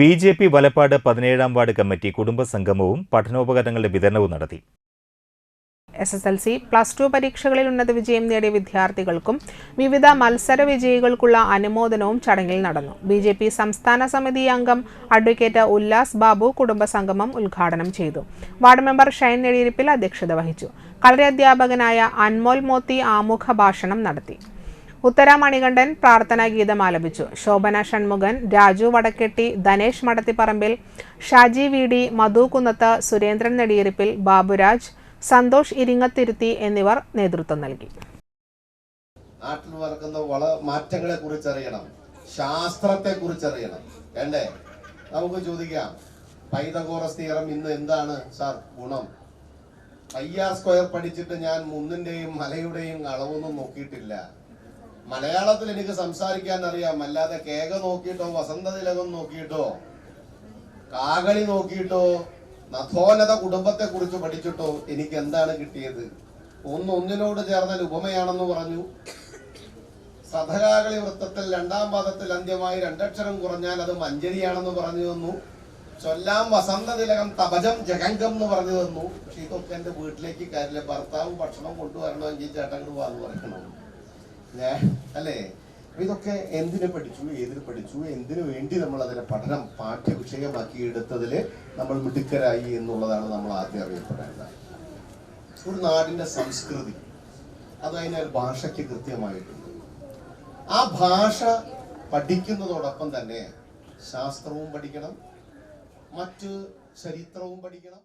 B J P Valappad പതിനേഴാം ward committee കുടുംബസംഗമവും പഠനോപകരണങ്ങളുടെ വിതരണവും നടത്തി. S S L C plus two പരീക്ഷകളിൽ ഉന്നത വിജയം നേടിയ വിദ്യാർത്ഥികൾക്കും വിവിധ മത്സര വിജയികൾക്കുള്ള അനുമോദനവും ചടങ്ങിൽ നടന്നു. ബി ജെ പി സംസ്ഥാന സമിതി അംഗം അഡ്വക്കേറ്റ് ഉല്ലാസ് ബാബു കുടുംബസംഗമം ഉദ്ഘാടനം ചെയ്തു. വാർഡ് മെമ്പർ ഷൈൻ നെടിയിരിപ്പിൽ അധ്യക്ഷത വഹിച്ചു. കളരി അധ്യാപകനായ അൻമോൽ മോത്തി ആമുഖ ഭാഷണം നടത്തി. ഉത്തര മണികണ്ഠൻ പ്രാർത്ഥനാ ഗീതം ആലപിച്ചു. ശോഭന ഷൺമുഖൻ രാജു വടക്കെട്ടി ധനേഷ് മടത്തിപ്പറമ്പിൽ ഷാജി വി ഡി മധു സുരേന്ദ്രൻ നെടിയിരിപ്പിൽ ബാബുരാജ് സന്തോഷ് ഇരിങ്ങത്തിരുത്തി എന്നിവർ നേതൃത്വം നൽകി. നാട്ടിൽ നടക്കുന്ന വള മാറ്റങ്ങളെ കുറിച്ച് അറിയണം ശാസ്ത്രത്തെ കുറിച്ച് അറിയണം വേണ്ടേ നമുക്ക് ചോദിക്കാം. പൈതകോറസ് തിയറം ഇന്ന് എന്താണ് സാർ? ഗുണം. ഐ സ്ക്വയർ പഠിച്ചിട്ട് ഞാൻ മുന്നിന്റെയും മലയുടെയും അളവൊന്നും നോക്കിയിട്ടില്ല. മലയാളത്തിൽ എനിക്ക് സംസാരിക്കാൻ അറിയാം അല്ലാതെ കേക നോക്കിയിട്ടോ വസന്തതിലകം നോക്കിയിട്ടോ കാകളി നോക്കിയിട്ടോ നഥോന്നത കുടുംബത്തെ കുറിച്ച് പഠിച്ചിട്ടോ എനിക്ക് എന്താണ് കിട്ടിയത്? ഒന്ന് ഒന്നിനോട് ചേർന്നാൽ ഉപമയാണെന്ന് പറഞ്ഞു. സധകാകളി വൃത്തത്തിൽ രണ്ടാം പാദത്തിൽ അന്ത്യമായി രണ്ടക്ഷരം കുറഞ്ഞാൽ അത് മഞ്ചരിയാണെന്ന് പറഞ്ഞു തന്നു. ചൊല്ലാം വസന്തതിലകം തപജം ജഗംഗം എന്ന് പറഞ്ഞു തന്നു. പക്ഷെ ഇതൊക്കെ എന്റെ വീട്ടിലേക്ക് കാര്യമില്ല ഭർത്താവ് ഭക്ഷണം കൊണ്ടുവരണമെങ്കിൽ ചേട്ടൻ വാങ്ങി പറയണം അല്ലേ? ഇതൊക്കെ എന്തിനു പഠിച്ചു? ഏതിന് പഠിച്ചു? എന്തിനു വേണ്ടി നമ്മൾ അതിനെ പഠനം പാഠ്യ വിഷയമാക്കി എടുത്തതിൽ നമ്മൾ മിടുക്കരായി എന്നുള്ളതാണ് നമ്മൾ ആദ്യം അറിയപ്പെടേണ്ടത്. ഒരു നാടിന്റെ സംസ്കൃതി അത് അതിനൊരു ഭാഷയ്ക്ക് കൃത്യമായിട്ടുണ്ട്. ആ ഭാഷ പഠിക്കുന്നതോടൊപ്പം തന്നെ ശാസ്ത്രവും പഠിക്കണം മറ്റ് ചരിത്രവും പഠിക്കണം